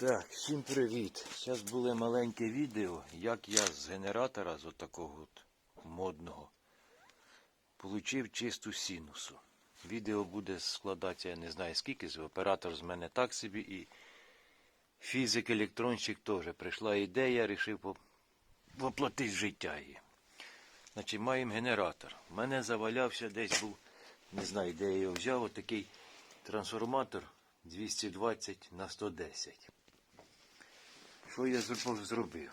Так, всім привіт. Зараз буде маленьке відео, як я з генератора, з отакого от модного, получив чисту синусу. Відео буде складатися, я не знаю скільки, оператор з мене так собі і фізик, електронщик теж. Прийшла ідея, вирішив воплотити життя її. Значить, маємо генератор. У мене завалявся десь був, не знаю, де я його взяв, отакий трансформатор 220 на 110. Що я зробив?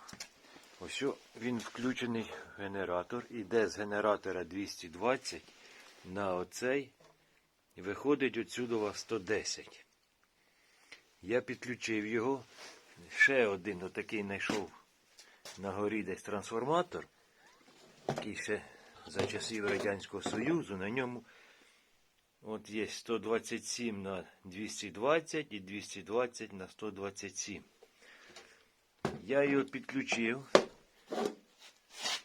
Ось він включений генератор, іде з генератора 220 на оцей і виходить вас 110. Я підключив його. Ще один отакий знайшов на горі десь трансформатор, який ще за часів Радянського Союзу. На ньому от є 127 на 220 і 220 на 127. Я його підключив.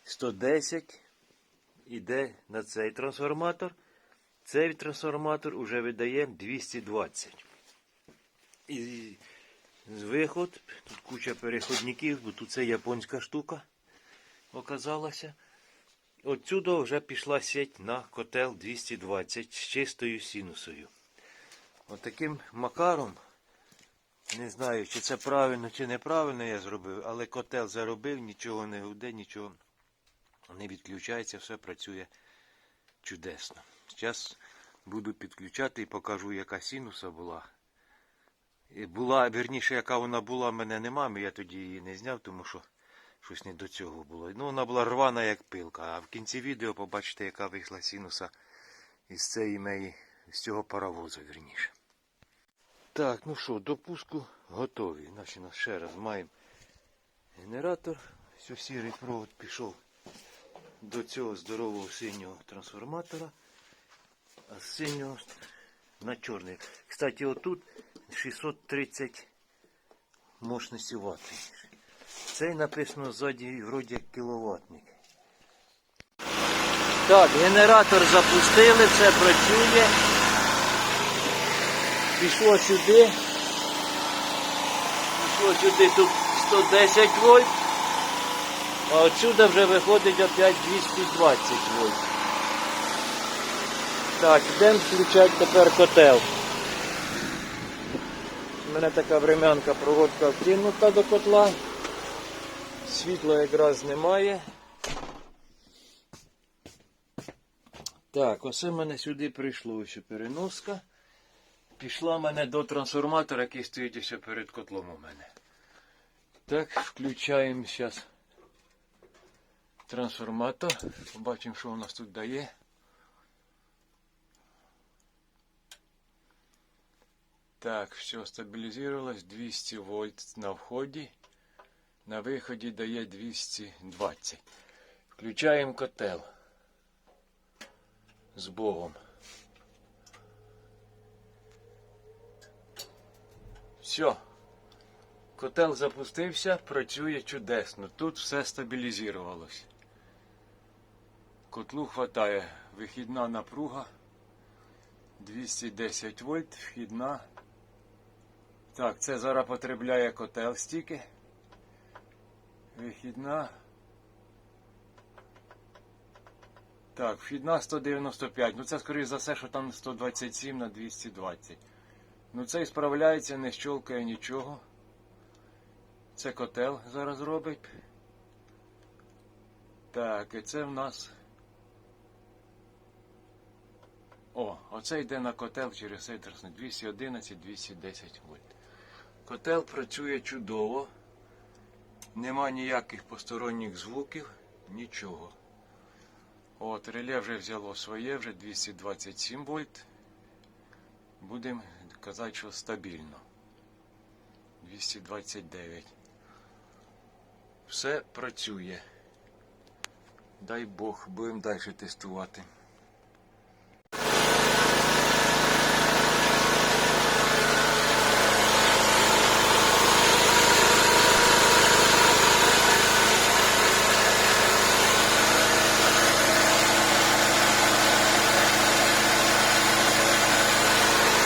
110 іде на цей трансформатор. Цей трансформатор уже видає 220. І виход, тут куча переходників, бо тут це японська штука оказалася. Отсюди вже пішла сеть на котел 220 з чистою синусою. Отаким макаром не знаю, чи це правильно, чи неправильно я зробив, але котел заробив, нічого не гуде, нічого не відключається, все працює чудесно. Зараз буду підключати і покажу, яка синуса була. Була, верніше, яка вона була, мене нема, я тоді її не зняв, тому що щось не до цього було. Ну, вона була рвана, як пилка. А в кінці відео побачите, яка вийшла синуса із цієї меї, з цього паровозу, верніше. Так, ну що, до пуску готові. Значить, нас ще раз маємо генератор. Все, сірий провод пішов до цього здорового синього трансформатора, а з синього на чорний. Кстати, отут 630 мощності ватт. Цей написано ззаді вроді як кіловатник. Так, генератор запустили, все працює пішло сюди. Пішло сюди тут 110 вольт. А отсюди вже виходить опять 220 вольт. Так, йдемо включати тепер котел. У мене така врем'янка проводка вкинута до котла. Світла якраз немає. Так, оце мене сюди прийшло ось переноска. Пішла мене до трансформатора, який стоїть ось перед котлом у мене. Так, включаємо зараз трансформатор. Побачимо, що у нас тут дає. Так, все стабілізувалось. 200 вольт на вході. На виході дає 220. Включаємо котел. З Богом. Все. Котел запустився, працює чудесно. Тут все стабілізувалось. Котлу хватає вихідна напруга 210 вольт, вхідна. Так, це зараз потребляє котел стільки. Вихідна. Так, вхідна 195. Ну це скоріш за все, що там 127 на 220. Ну цей справляється, не щолкає нічого. Це котел зараз робить. Так, і це в нас. О, оце йде на котел через трасник 211-210 вольт. Котел працює чудово. Нема ніяких посторонніх звуків, нічого. От, реле вже взяло своє, вже 227 вольт. Будемо казати, що стабільно. 229. Все працює. Дай Бог, будемо далі тестувати.